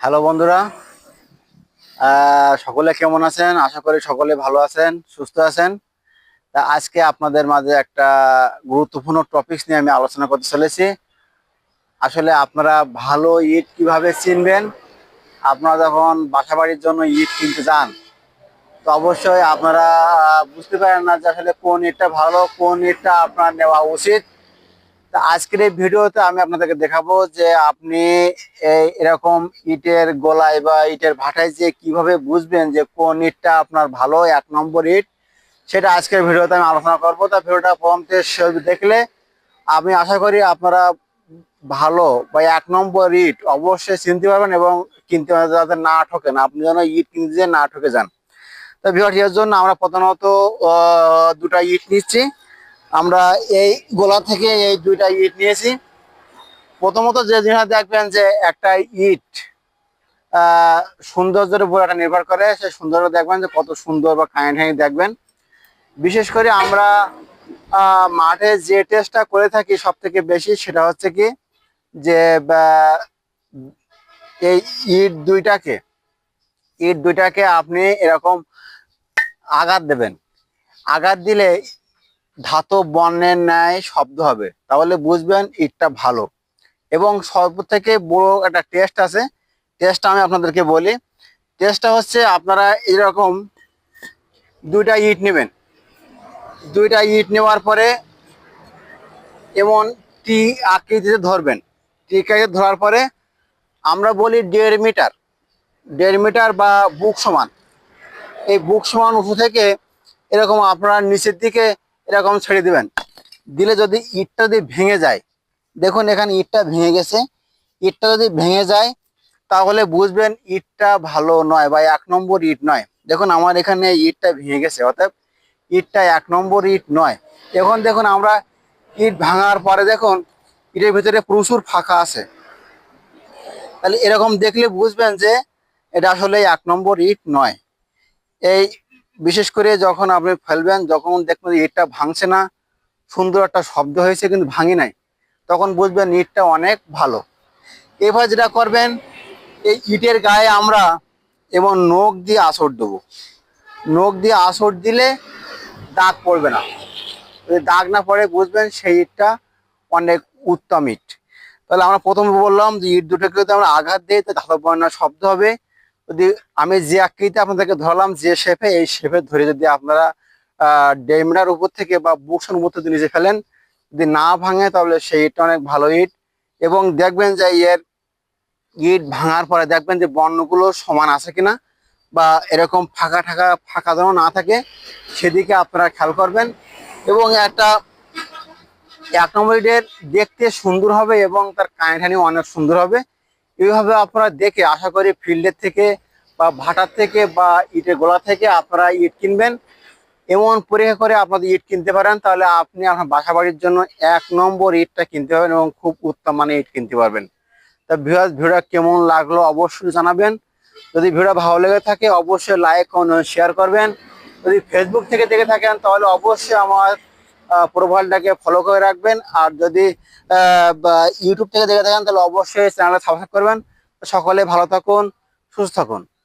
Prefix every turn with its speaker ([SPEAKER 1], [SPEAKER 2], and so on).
[SPEAKER 1] Hello বন্ধুরা। সকলে কেমন আছেন? আশা করি সকলে ভালো আছেন, সুস্থ আছেন। তা আজকে আপনাদের মাঝে একটা গুরুত্বপূর্ণ টপিকস নিয়ে আমি আলোচনা করতে চলেছি। আসলে আপনারা ভালো ইট কীভাবে চিনবেন? আপনারা যখন বাসা বাড়ির জন্য ইট কিনতে যান, তো অবশ্যই আপনারা বুঝতে পারেন না যে আসলে কোন ইটটা ভালো, কোন ইটটা আপনার নেওয়া উচিত। তা আজকের এই ভিডিওতে আমি আপনাদেরকে দেখাবো যে আপনি এরকম ইটের গোলায় বা ইটের ভাটায় যে কীভাবে বুঝবেন যে কোন ইটটা আপনার ভালো, এক নম্বর ইট, সেটা আজকের ভিডিওতে আমি আলোচনা করব। তা ভিডিওটা প্রথম থেকে দেখলে আমি আশা করি আপনারা ভালো বা এক নম্বর ইট অবশ্যই চিনতে পারবেন এবং কিনতে যাতে না ঠকেন আপনি যেন ইট কিনতে যেয়ে না ঠকে যান। তো ভিডিওর জন্য আমরা প্রধানত দুটা ইট নিচ্ছি। আমরা এই গোলা থেকে এই দুইটা ইট নিয়েছি। প্রথমত যে জিনিসটা দেখবেন যে একটা ইট সৌন্দর্যের উপর একটা নির্ভর করে। সেই সৌন্দর্য দেখবেন যে কত সুন্দর বা কাহিনী ঠানি দেখবেন। বিশেষ করে আমরা মাঠে যে টেস্টটা করে থাকি সব থেকে বেশি সেটা হচ্ছে কি যে এই ইট দুইটাকে ইট দুইটাকে আপনি এরকম আঘাত দেবেন। আঘাত দিলে ধাতব বর্ণের ন্যায় শব্দ হবে। তাহলে বুঝবেন ইটটা ভালো। এবং সব থেকে বড় একটা টেস্ট আছে। টেস্টটা আমি আপনাদেরকে বলি। টেস্টটা হচ্ছে আপনারা এরকম দুইটা ইট নেবেন। দুইটা ইট নেওয়ার পরে এমন টি আকৃতিতে ধরবেন। টি আকৃতিতে ধরার পরে আমরা বলি দেড় মিটার। দেড় মিটার বা বুক সমান। এই বুক সমান উঁচু থেকে এরকম আপনারা নিচের দিকে এরকম ছেড়ে দিবেন। দিলে যদি ইটটা যদি ভেঙে যায়, দেখুন এখানে ইটটা ভেঙে গেছে। ইটটা যদি ভেঙে যায়, তাহলে বুঝবেন ইটটা ভালো নয় বা এক নম্বর ইট নয়। দেখুন আমার এখানে ইটটা ভেঙে গেছে অর্থাৎ ইটটা এক নম্বর ইট নয়। এখন দেখুন আমরা ইট ভাঙার পরে দেখুন, ইটের ভিতরে প্রচুর ফাঁকা আছে। তাহলে এরকম দেখলে বুঝবেন যে এটা আসলে এক নম্বর ইট নয়। এই বিশেষ করে যখন আপনি ফেলবেন, যখন দেখবেন ইটটা ভাঙছে না, সুন্দর একটা শব্দ হয়েছে, কিন্তু ভাঙি নাই, তখন বুঝবেন ইটটা অনেক ভালো। এবার যেটা করবেন, এই ইটের গায়ে আমরা এবং নখ দিয়ে আসর দেবো। নখ দিয়ে আসর দিলে দাগ পড়বে না। যদি দাগ না পড়ে, বুঝবেন সেই ইটটা অনেক উত্তম ইট। তাহলে আমরা প্রথমে বললাম যে ইট দুটোকে যদি আমরা আঘাত দিই তো ধাতব শব্দ হবে। যদি আমি যে আকৃতি আপনাদেরকে ধরলাম, যে শেপে এই শেপে ধরে যদি আপনারা ডেমরার উপর থেকে বা বুকসন উপর থেকে নিচে ফেলেন, যদি না ভাঙে, তাহলে সেই ইটটা অনেক ভালো ইট। এবং দেখবেন যে এর ইট ভাঙার পরে দেখবেন যে বর্ণগুলো সমান আছে কিনা বা এরকম ফাঁকা ঠাকা, ফাঁকা যেন না থাকে, সেদিকে আপনারা খেয়াল করবেন। এবং একটা, এক নম্বর ইটের দেখতে সুন্দর হবে এবং তার কাহিনী অনেক সুন্দর হবে। এইভাবে আপনারা দেখে আশা করি ফিল্ডের থেকে বা ভাটার থেকে বা ইটের গোলা থেকে আপনারা ইট কিনবেন। এমন পরীক্ষা করে আপনাদের ইট কিনতে পারেন, তাহলে আপনি আপনার বাসা বাড়ির জন্য এক নম্বর ইটটা কিনতে পারবেন এবং খুব উত্তম মানে ইট কিনতে পারবেন। তা ভিউয়ার্স ভিডিওটা কেমন লাগল অবশ্যই জানাবেন। যদি ভিডিও ভালো লেগে থাকে, অবশ্যই লাইক শেয়ার করবেন। যদি ফেসবুক থেকে দেখে থাকেন, তাহলে অবশ্যই আমার প্রোফাইলটাকে ফলো করে রাখবেন। আর যদি ইউটিউব থেকে দেখে থাকেন, তাহলে অবশ্যই চ্যানেলটা সাবস্ক্রাইব করবেন। সকলে ভালো থাকুন, সুস্থ থাকুন।